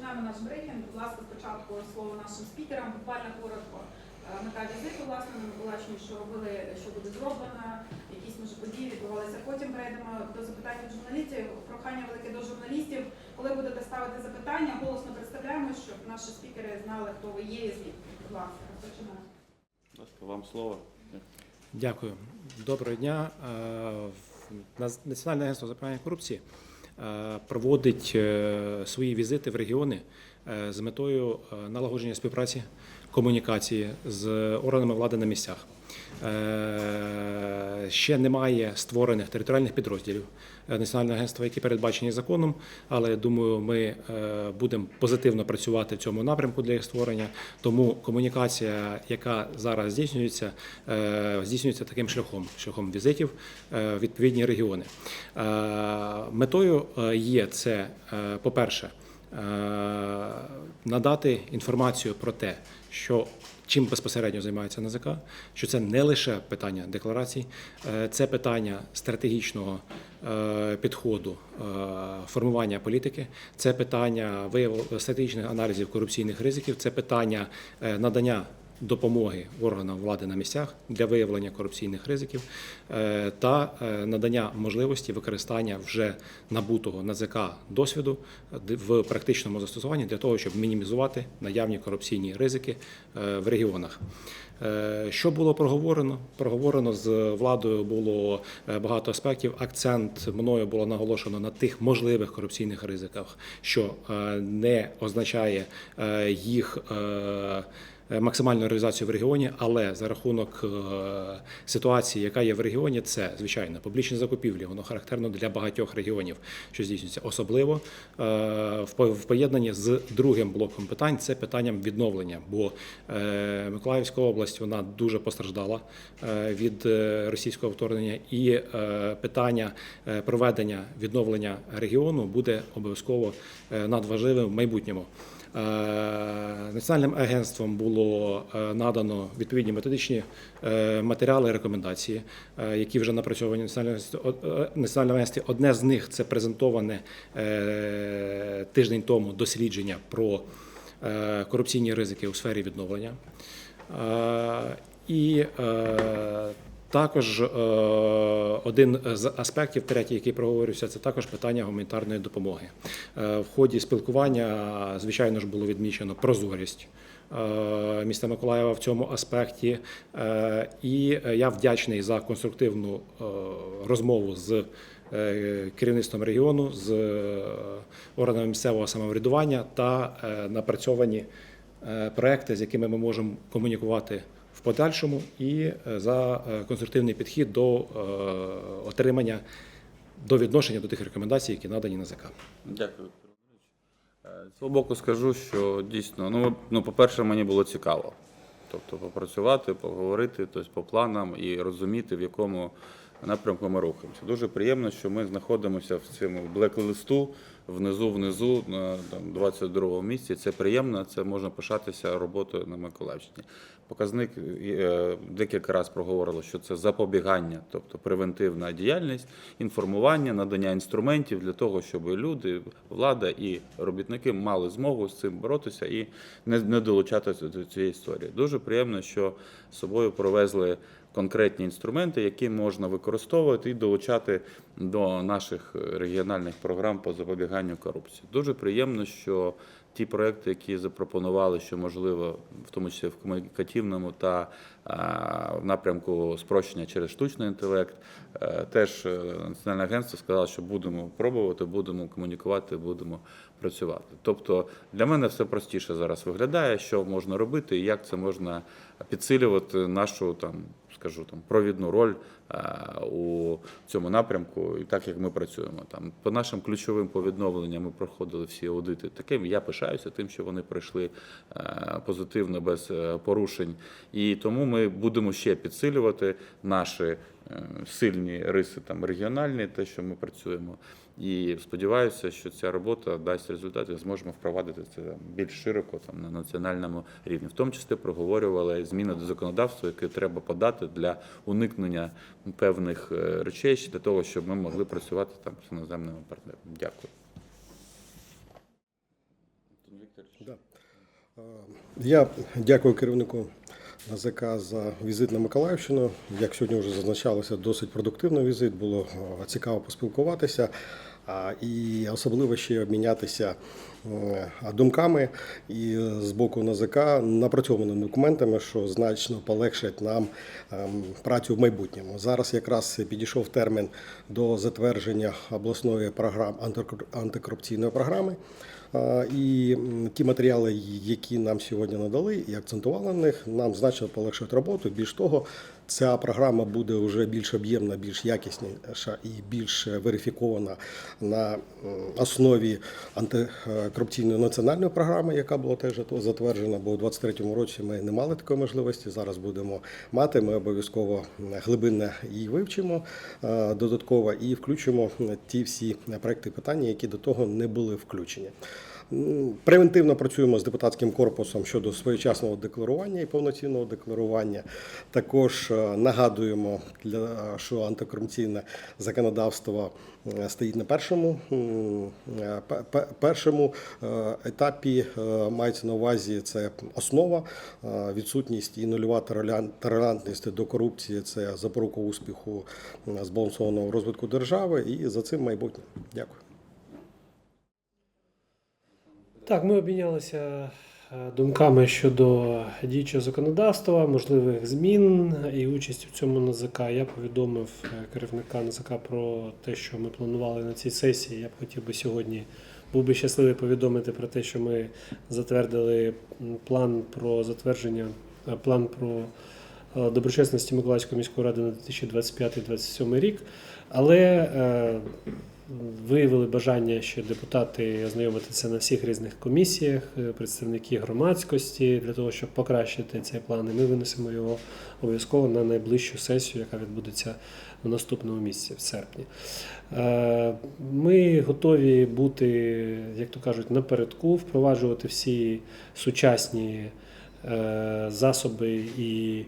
Розпочинаємо наш брифінг. Будь ласка, спочатку слово нашим спікерам. Буквально коротко. Е, Мета візиту, власне, на Миколаївщині, що робили, що буде зроблено, якісь може події відбувалися. Потім перейдемо до запитань від журналістів. Прохання велике до журналістів. Коли будете ставити запитання, голосно представляємо, щоб наші спікери знали, хто ви є і звідки. Будь ласка, розпочинаємо. Будь ласка, вам слово. Дякую. Доброго дня. Е, Національне агентство запобігання корупції проводить е, свої візити в регіони е, з метою е, налагодження співпраці, комунікації з органами влади на місцях. Ще немає створених територіальних підрозділів е, Національного агентства, які передбачені законом, але думаю, ми е, будемо позитивно працювати в цьому напрямку для їх створення. Тому комунікація, яка зараз здійснюється, е, здійснюється таким шляхом шляхом візитів в відповідні регіони. Метою є це, по-перше, надати інформацію про те, що чим безпосередньо займається НАЗК, що це не лише питання декларацій, е, це питання стратегічного е, підходу е, формування політики, це питання стратегічних аналізів корупційних ризиків, це питання надання допомоги органам влади на місцях для виявлення корупційних ризиків е, та е, надання можливості використання вже набутого НАЗК досвіду в практичному застосуванні для того, щоб мінімізувати наявні корупційні ризики е, в регіонах. Що було проговорено? Проговорено з владою було багато аспектів. Акцент мною було наголошено на тих можливих корупційних ризиках, що не означає їх. Е, Максимальну реалізацію в регіоні, але за рахунок е, ситуації, яка є в регіоні, це звичайно публічні закупівлі. Воно характерно для багатьох регіонів, що здійснюється. Особливо е, в по- поєднанні з другим блоком питань це питанням відновлення. Бо Миколаївська область вона дуже постраждала від російського вторгнення, і питання проведення відновлення регіону буде обов'язково надважливим в майбутньому. Е, Національним агентством було е, надано відповідні методичні е, матеріали, рекомендації, які вже напрацьовані Національним агентстві. Одне з них це презентоване тиждень тому дослідження про корупційні ризики у сфері відновлення. І також е, один з аспектів, третій, який проговорився, це також питання гуманітарної допомоги. Е, В ході спілкування, звичайно ж, було відмічено прозорість. е, Міста Миколаєва в цьому аспекті, і я вдячний за конструктивну розмову з керівництвом регіону, з органами місцевого самоврядування та напрацьовані проекти, з якими ми можемо комунікувати подальшому, і е, за е, конструктивний підхід до е, отримання до відношення до тих рекомендацій, які надані. Дякую, Віктор Володимирович. Е, З свого боку скажу, що дійсно, ну, ну, по-перше, мені було цікаво. Тобто попрацювати, поговорити тобто, по планам і розуміти, в якому напрямку ми рухаємося. Дуже приємно, що ми знаходимося в цьому блек-листу внизу, внизу, на там, 22 місці. Це приємно, це можна пишатися роботою на Миколаївщині. Показник е, декілька разів проговорило, що це запобігання, тобто превентивна діяльність, інформування, надання інструментів для того, щоб люди, влада і робітники мали змогу з цим боротися і не, долучатися до цієї історії. Дуже приємно, що з собою привезли конкретні інструменти, які можна використовувати і долучати до наших е, регіональних програм по запобіганню корупції. Дуже приємно, що ті проекти, які запропонували, що можливо, в тому числі в комунікативному та в напрямку спрощення через штучний інтелект, е, теж е, національне агентство сказало, що будемо пробувати, будемо комунікувати, будемо працювати. Тобто для мене все простіше зараз виглядає, що можна робити і як це можна підсилювати нашу там, скажу там провідну роль е, у цьому напрямку, і так як ми працюємо. Там по нашим ключовим по відновленням ми проходили всі аудити. Таким я пишаюся тим, що вони пройшли е, позитивно без е, порушень. І тому ми будемо ще підсилювати наші сильні риси там регіональні, те, що ми працюємо. І сподіваюся, що ця робота дасть результати, зможемо впровадити це більш широко там на національному рівні. В тому числі проговорювали зміни до законодавства, які треба подати для уникнення певних е, речей для того, щоб ми могли працювати там з іноземними партнерами. Дякую. Да. Е, Я дякую керівнику НАЗК за візит на Миколаївщину. Як сьогодні вже зазначалося, досить продуктивний візит. Було е, цікаво поспілкуватися і особливо ще обмінятися думками і з боку НАЗК напрацьованими документами, що значно полегшить нам ем, працю в майбутньому. Зараз якраз підійшов термін до затвердження обласної програми антикор- антикорупційної програми. І ті матеріали, які нам сьогодні надали і акцентували на них, нам значно полегшують роботу. Більш того, ця програма буде вже більш об'ємна, більш якісніша і більш верифікована на основі антикорупційної національної програми, яка була теж затверджена, бо у 2023 році ми не мали такої можливості. Зараз будемо мати. Ми обов'язково глибинно її вивчимо е, додатково і включимо ті всі проекти питання, які до того не були включені. Превентивно працюємо з депутатським корпусом щодо своєчасного декларування і повноцінного декларування. Також е, нагадуємо, для, що антикорупційне законодавство е, стоїть на першому, е, першому е, етапі. е, Мається на увазі це основа, е, відсутність і нульова толерант- толерантність до корупції це запорука успіху збалансованого розвитку держави. І за цим майбутнє. Дякую. Так, ми обмінялися е, думками щодо діючого законодавства, можливих змін і участі в цьому НАЗК. Я повідомив е, керівника НАЗК про те, що ми планували на цій сесії. Я б хотів би сьогодні був би щасливий повідомити про те, що ми затвердили план про затвердження, е, план про доброчесності Миколаївської міської ради на 2025-2027 рік. Але виявили бажання ще депутати ознайомитися на всіх різних комісіях, е, представники громадськості для того, щоб покращити цей план. І ми винесемо його обов'язково на найближчу сесію, яка відбудеться в наступному місяці, в серпні. Е, Ми готові бути, як то кажуть, напередку, впроваджувати всі сучасні е, засоби і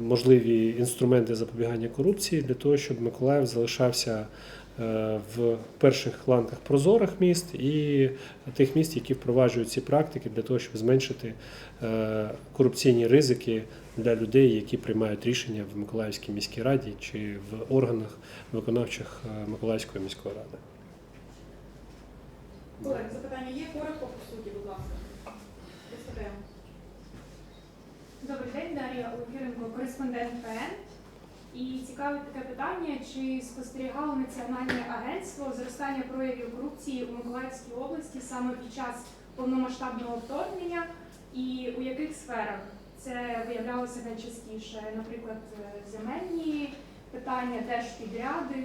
можливі інструменти запобігання корупції для того, щоб Миколаїв залишався в перших ланках прозорих міст і тих міст, які впроваджують ці практики для того, щоб зменшити е, корупційні ризики для людей, які приймають рішення в Миколаївській міській раді чи в органах виконавчих е, Миколаївської міської ради. Колеги, запитання є? Коротко по суті, будь ласка. Добрий день, Дар'я Олегіренко, кореспондент ПН. І цікаве таке питання: чи спостерігало Національне агентство зростання проявів корупції у Миколаївській області саме під час повномасштабного вторгнення, і у яких сферах це виявлялося найчастіше? Наприклад, е, земельні питання, держпідряди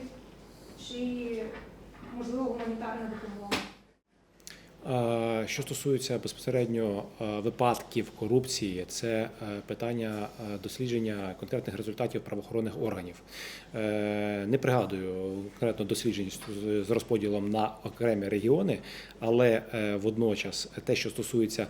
чи можливо гуманітарна допомога? Е, Що стосується безпосередньо е, випадків корупції, це е, питання дослідження конкретних результатів правоохоронних органів. Не пригадую конкретно досліджень з- розподілом на окремі регіони, але водночас те, що стосується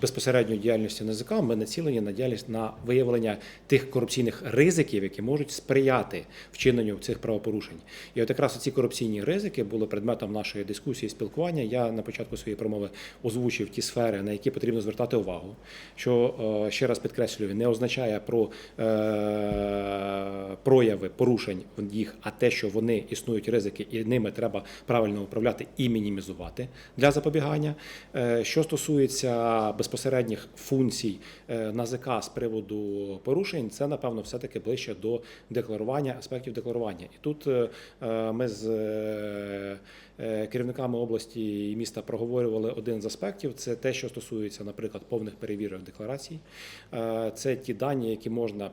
безпосередньо діяльності НАЗК, ми націлені на діяльність на виявлення тих корупційних ризиків, які можуть сприяти вчиненню цих правопорушень. І от якраз ці корупційні ризики були предметом нашої дискусії, спілкування. Я на початку своєї промови озвучив ті сфери, на які потрібно звертати увагу. Що е, ще раз підкреслюю, не означає про е, прояви порушень в їх, а те, що вони існують ризики, і ними треба правильно управляти і мінімізувати для запобігання. Е, Що стосується безпосередніх функцій е, НАЗК з приводу порушень, це напевно все-таки ближче до декларування аспектів декларування. І тут е, е, ми з керівниками області і міста проговорювали один з аспектів. Це те, що стосується, наприклад, повних перевірок декларацій. Це ті дані, які можна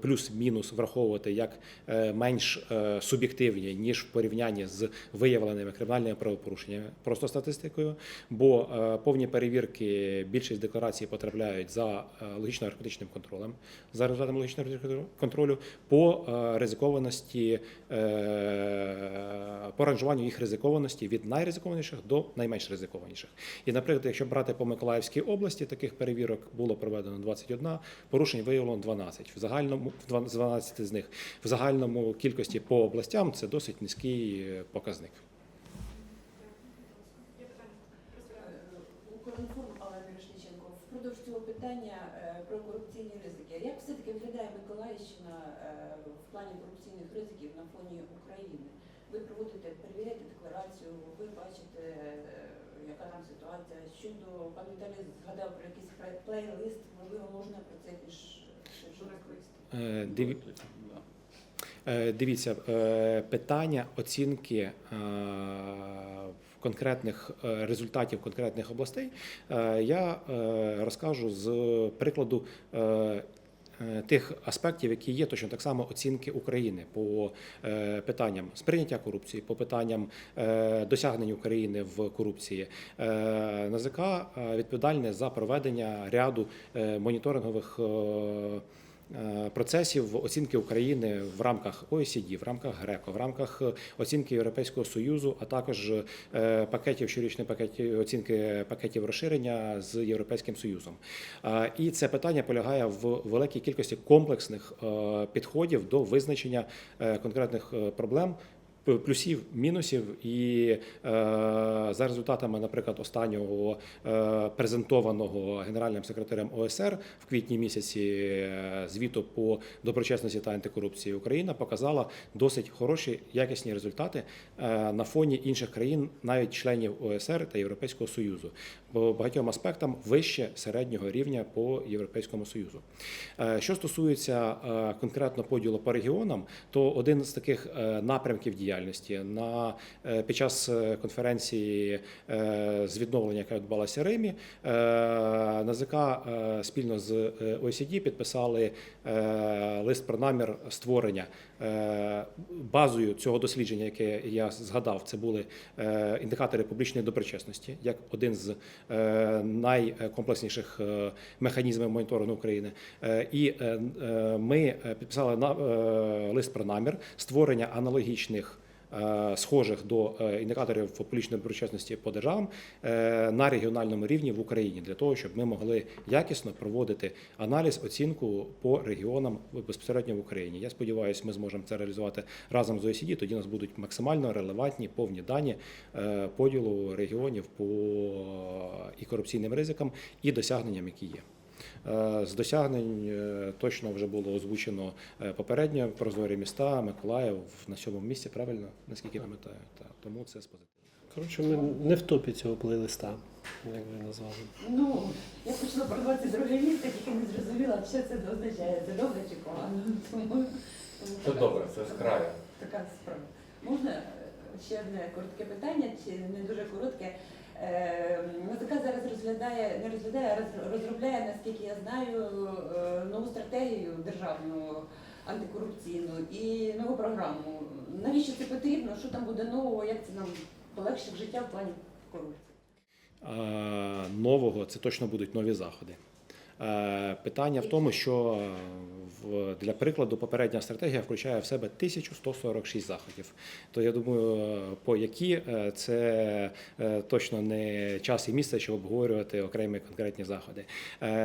плюс-мінус враховувати як е, менш е, суб'єктивні ніж в порівнянні з виявленими кримінальними правопорушеннями, просто статистикою. Бо е, повні перевірки більшість декларацій потрапляють за е, логічно-арифметичним контролем, за результатами логічного контролю по е, ризикованості, е, по ранжуванню їх ризикованості від найризикованіших до найменш ризикованіших. І, наприклад, якщо брати по Миколаївській області, таких перевірок було проведено 21, порушень виявлено 12. В загальному в 12 з них в загальному кількості по областям це досить низький е, показник. Мірошниченко. Впродовж цього питання е, про корупційні ризики. Як все-таки виглядає Миколаївщина е, в плані корупційних ризиків на фоні України? Ви проводите, перевіряєте декларацію, ви бачите, е, яка там ситуація. Щодо пан Віталій згадав про якийсь плейлист, можливо, можна про це більш. Е, диві- Е, Дивіться, е, питання оцінки е, конкретних е, результатів конкретних областей е, я е, розкажу з прикладу. е, е, Тих аспектів, які є точно так само оцінки України по е, питанням сприйняття корупції, по питанням е, досягнень України в корупції, Е, НАЗК е, відповідальне за проведення ряду е, моніторингових е, е, процесів оцінки України в рамках ОСІДІ, в рамках ГРЕКО, в рамках е, оцінки Європейського союзу, а також е, пакетів щорічної пакетів оцінки пакетів розширення з Європейським Союзом. Е, І це питання полягає в великій кількості комплексних е, підходів до визначення е, конкретних е, проблем. Плюсів, мінусів, і е, за результатами, наприклад, останнього е, презентованого генеральним секретарем ОСР в квітні місяці е, звіту по доброчесності та антикорупції Україна показала досить хороші якісні результати е, на фоні інших країн, навіть членів ОСР та Європейського союзу, по багатьом аспектам вище середнього рівня по Європейському союзу. Е, Що стосується е, конкретно поділу по регіонам, то один з таких е, напрямків діяльності на е, під час е, конференції е, з відновлення, яка відбулася в Римі, НАЗК спільно з OECD підписали лист про намір створення. Базою цього дослідження, яке я згадав, це були індикатори публічної доброчесності, як один з найкомплексніших механізмів моніторингу України. І ми підписали лист про намір створення аналогічних. Е, Схожих до е, індикаторів публічної доброчесності по державам е, на регіональному рівні в Україні для того, щоб ми могли якісно проводити аналіз, оцінку по регіонам безпосередньо в Україні. Я сподіваюся, ми зможемо це реалізувати разом з ОЕСІД. Тоді у нас будуть максимально релевантні повні дані поділу регіонів по і корупційним ризикам, і досягненням, які є. Е, З досягнень е, точно вже було озвучено е, попередньо прозорі міста, Миколаїв на сьомому місці, правильно, наскільки пам'ятаю. Та, Тому це з позитиву. Коротше, ми не в топі цього плейлиста, як ви назвали. Ну, я почала про 22 місце, тільки не зрозуміла, що це означає. Це добре чи погано. Тому, тому Це така- добре, це з краю. Така справа. Можна ще одне коротке питання, чи не дуже коротке. Е, зараз розглядає, не розглядає, а розробляє, наскільки я знаю, е, нову стратегію державну антикорупційну і нову програму. Навіщо це потрібно? Що там буде нового? Як це нам полегшить життя в плані корупції? Нового це точно будуть нові заходи. Е, Питання в тому, що для прикладу попередня стратегія включає в себе 1146 заходів. То я думаю, е, по які е, це е, точно не час і місце, щоб обговорювати окремі конкретні заходи.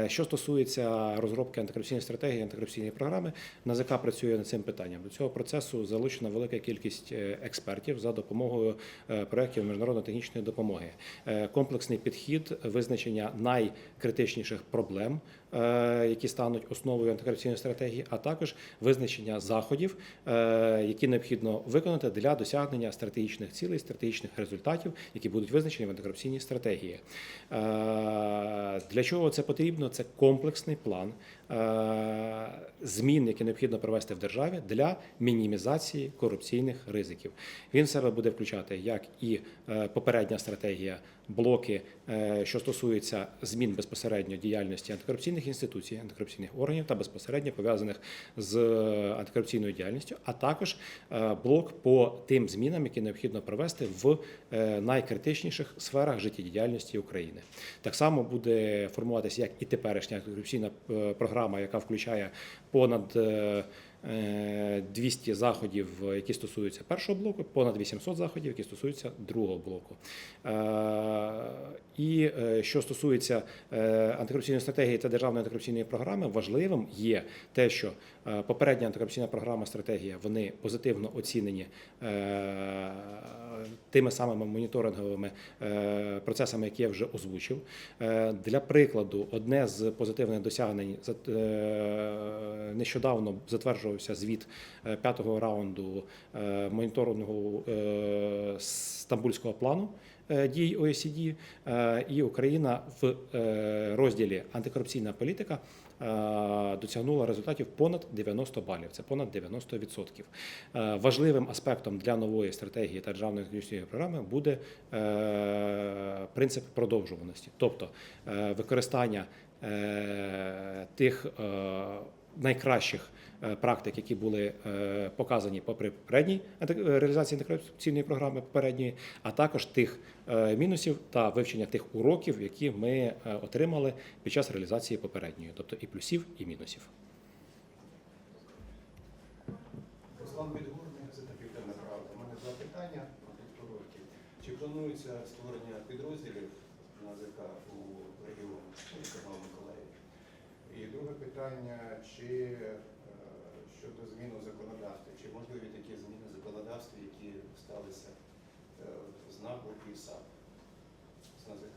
Що стосується розробки антикорупційної стратегії, антикорупційної програми, НАЗК працює над цим питанням. До цього процесу залучена велика кількість експертів за допомогою проєктів міжнародно-технічної допомоги. Комплексний підхід визначення найкритичніших проблем, які стануть основою антикорупційної стратегії, а також визначення заходів, е, які необхідно виконати для досягнення стратегічних цілей, стратегічних результатів, які будуть визначені в антикорупційній стратегії. Е, Для чого це потрібно? Це комплексний план змін, які необхідно провести в державі для мінімізації корупційних ризиків. Він в себе буде включати як і е, попередня стратегія, блоки, е, що стосуються змін безпосередньо діяльності антикорупційних інституцій, антикорупційних органів та безпосередньо пов'язаних з е, антикорупційною діяльністю, а також е, блок по тим змінам, які необхідно провести в е, найкритичніших сферах життєдіяльності України. Так само буде формуватися як і теперішня антикорупційна е, програма, яка включає понад е, е, 200 заходів, які стосуються першого блоку, понад 800 заходів, які стосуються другого блоку. Е, І е, що стосується е, антикорупційної стратегії та державної антикорупційної програми, важливим є те, що Е, Попередня антикорупційна програма стратегія вони позитивно оцінені е, тими самими моніторинговими е, процесами, які я вже озвучив. Е, Для прикладу, одне з позитивних досягнень е, нещодавно затверджувався звіт е, п'ятого раунду е, моніторингу е, Стамбульського плану е, дій ОЕСІД, е, і Україна в е, розділі антикорупційна політика е, досягнула результатів понад 90 балів. Це понад 90%. Е, Важливим аспектом для нової стратегії та державної інклюзивної програми буде е, принцип продовжуваності, тобто е, використання е, тих е, найкращих е, практик, які були е, показані попри попередній е, реалізації антикорупційної програми попередньої, а також тих мінусів та вивчення тих уроків, які ми отримали під час реалізації попередньої, тобто і плюсів, і мінусів. Руслан Відгорний, газета Південна Правда. У мене два питання короткі. Чи планується створення підрозділів НАЗК у регіоні Канал Миколаїв? І друге питання, чи е, щодо змін у законодавстві, чи можливі такі зміни в законодавстві, які сталися е, з НАБУ і САП з НАЗК?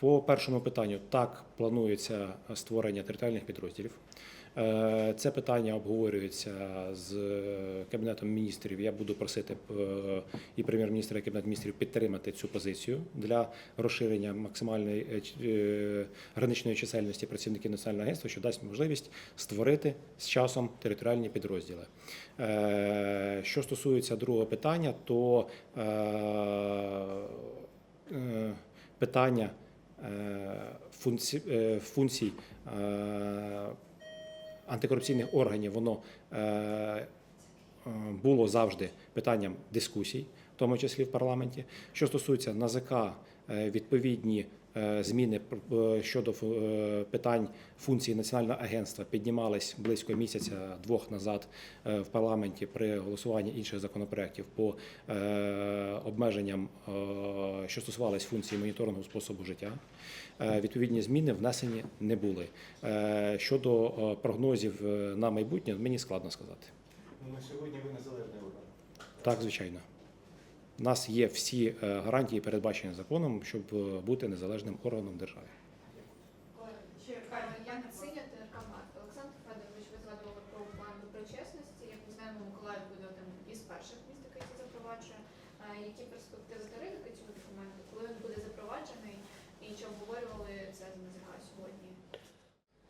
По першому питанню так планується створення територіальних підрозділів. Е, Це питання обговорюється з кабінетом міністрів. Я буду просити е, і прем'єр-міністра, і кабінет міністрів підтримати цю позицію для розширення максимальної е, е, граничної чисельності працівників національного агентства, що дасть можливість створити з часом територіальні підрозділи. Е, Що стосується другого питання, то е, е, питання е, функцій, е, е, антикорупційних органів, воно е, е, було завжди питанням дискусій, в тому числі в парламенті. Що стосується НАЗК, е, відповідні зміни е, щодо е, питань функції національного агентства піднімались близько місяця двох назад е, в парламенті при голосуванні інших законопроєктів по е, обмеженням, е, що стосувалися функції моніторингу способу життя. Е, Відповідні зміни внесені не були. Е, Щодо е, прогнозів е, на майбутнє, мені складно сказати. Ну, на сьогодні ви незалежний орган. Так, звичайно. У нас є всі е, гарантії, передбачені законом, щоб е, бути незалежним органом держави. Ще Е, Катя, Я Наценя ТРК-МАТ. Олександр Федорович, ви згадували про план доброчесності. Як ми знаємо, Миколаїв буде одним із перших міст, який це запроваджує. Е, Які перспективи та ризики цього документу, коли він буде запроваджений, і чи обговорювали це з НЗК сьогодні? Е,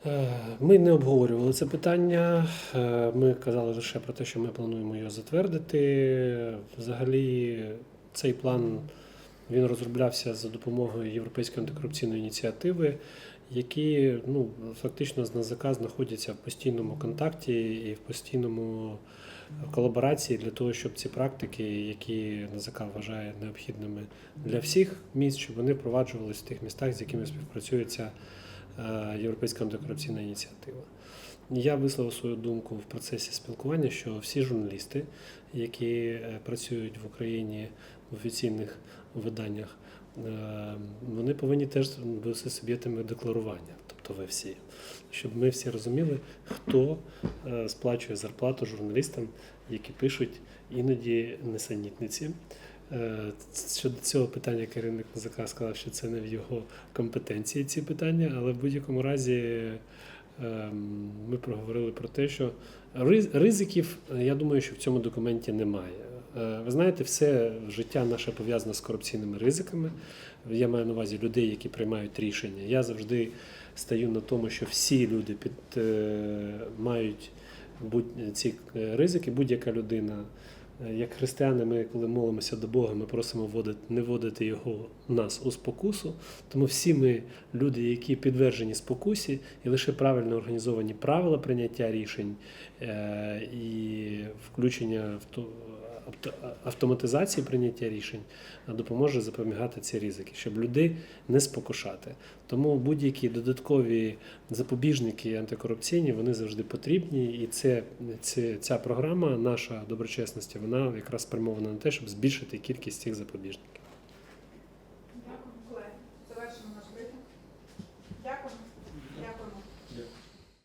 Ми не обговорювали це питання. Е, Ми казали лише про те, що ми плануємо його затвердити. Взагалі, цей план він розроблявся за допомогою Європейської антикорупційної ініціативи, які ну, фактично з НАЗК знаходяться в постійному контакті і в постійному колаборації для того, щоб ці практики, які НАЗК вважає необхідними для всіх міст, щоб вони впроваджувалися в тих містах, з якими співпрацюється е, Європейська антикорупційна ініціатива. Я висловив свою думку в процесі спілкування, що всі журналісти, які е, працюють в Україні в офіційних виданнях, е, вони повинні теж бути суб'єктами декларування, тобто ви всі, щоб ми всі розуміли, хто е, сплачує зарплату журналістам, які пишуть іноді несенітниці. Е, Щодо цього питання керівник НЗК сказав, що це не в його компетенції ці питання, але в будь-якому разі ем, ми проговорили про те, що ризиків, е, я думаю, що в цьому документі немає. Е, Ви знаєте, все життя наше пов'язане з корупційними ризиками. Я маю на увазі людей, які приймають рішення. Я завжди стаю на тому, що всі люди під, мають будь, ці ризики, будь-яка людина. Е, Як християни, ми, коли молимося до Бога, ми просимо вводити, не вводити його нас у спокусу. Тому всі ми люди, які підвержені спокусі, і лише правильно організовані правила прийняття рішень е, і включення в ту автоматизації прийняття рішень допоможе запобігати ці ризики, щоб людей не спокушати. Тому будь-які додаткові запобіжники антикорупційні вони завжди потрібні, і це, це ця програма, наша доброчесності, вона якраз спрямована на те, щоб збільшити кількість цих запобіжників.